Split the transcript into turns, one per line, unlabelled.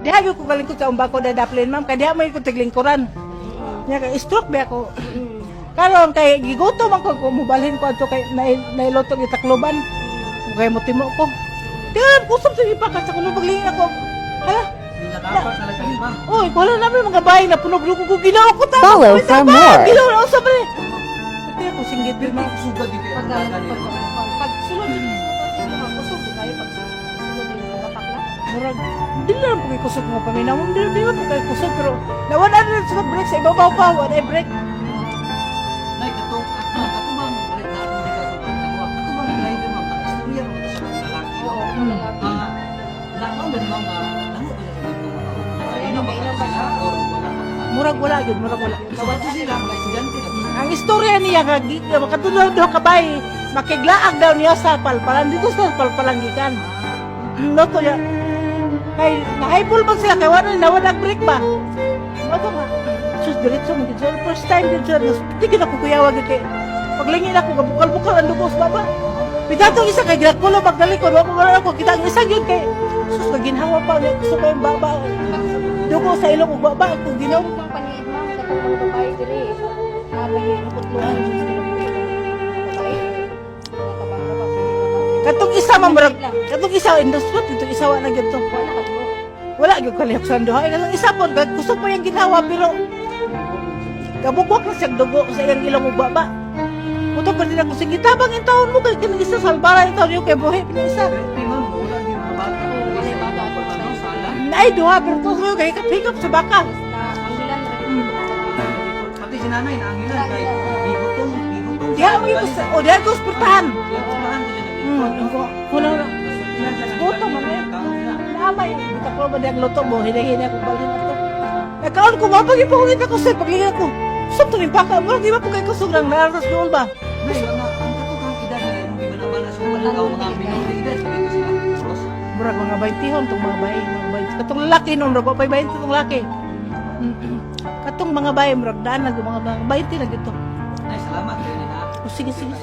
Diha gyud ko kalingkod sa umbako da daplin ma'am kay diha may ko tiglingkuran. Nya kay stroke ba ako. Karon kay gigutom man ko mubalhin ko ato kay na nailoto itakloban. Kay mo timo ko. Diyan, kusog sa ipakas ako nung paglingin ako. Hala,
ni.
Oy, wala namin mga bahay na punog lugo ko ginawa ko tapos.
Follow for more.
Ginawa na usap rin. Pati ako singgit
pag sulod,
Murag, di lang po kay kusog nga paminaw. Di di lang po kay kusog pero nawala na rin sa break sa ibabaw pa. Wala ay break.
Nay, kato, ah, kato bang ulit na ako hindi ka kumakawa. Kato bang driver ma'am, nakastorya mo sa mga lalaki.
Oo,
Mm.
lalaki.
Ah, nakaw na ma'am na nango ba sa dito? Nakainom ba
Nakainom ba siya?
or wala?
Murag wala yun, murag wala.
Kawato sila, mga estudyante na.
Ang istorya niya kag makatulog daw kabay. Makiglaag daw niya sa palpalan dito sa palpalangikan. No to ya. Kay nahaybol man sila kay wala nawala break ba. Ano nga? Sus diretso mo dito. First time sila. Tigil ako kuyawag kay paglingin ako kabukal-bukal ang lubos baba. Pidatong isa kay Dracula pagdalikod ako wala ako kita ang isa yun kay sus naginhawa pa niya gusto ko yung baba. Dugo sa ilong baba ako ginaw.
Ang paniid ma'am, sa kung babae diri, ang pwede babae.
Katong isa man murag katong isa industry itong isa wala gyud to.
Wala ka.
Wala gyud kalihok sa duha. Katong isa po gag- gusto po yung ginawa pero gabugbok na siyang dugo sa iyang ilong ug baba. Muto pa din ako sige tabang in taon mo kay kanang isa salbara in taon yung kay buhi pina isa.
Pero ma'am, wala din mga bata.
Wala yung bata.
Ano, sala?
Ay duha pero to ko kay pick up sa baka.
Pati si nanay, naangilan kay bigutong.
Diha mo yung o diha ko ospital.
Diyan ko
Hmm, ko kuno na. Eh. Naamay, kita ko ba diang luto mo, hinahin ako balhin ato. Nakaon ko mapagi pa ko kita ko sa paglingin ko. Sakto rin baka mo, di ba po kay kusog lang naras doon ba?
Nay, ang katutang edad nila yung iba naman na sumalagaw mga minor de edad. Dito sila. Tapos,
Murag mga 20 hon tong mga bayi, mga bayi. Katong lalaki nung rago pa 20 tong lalaki. Katong mga bayi murag daan na mga mga 20 na gito.
Nay, salamat. Na.
O sige sige.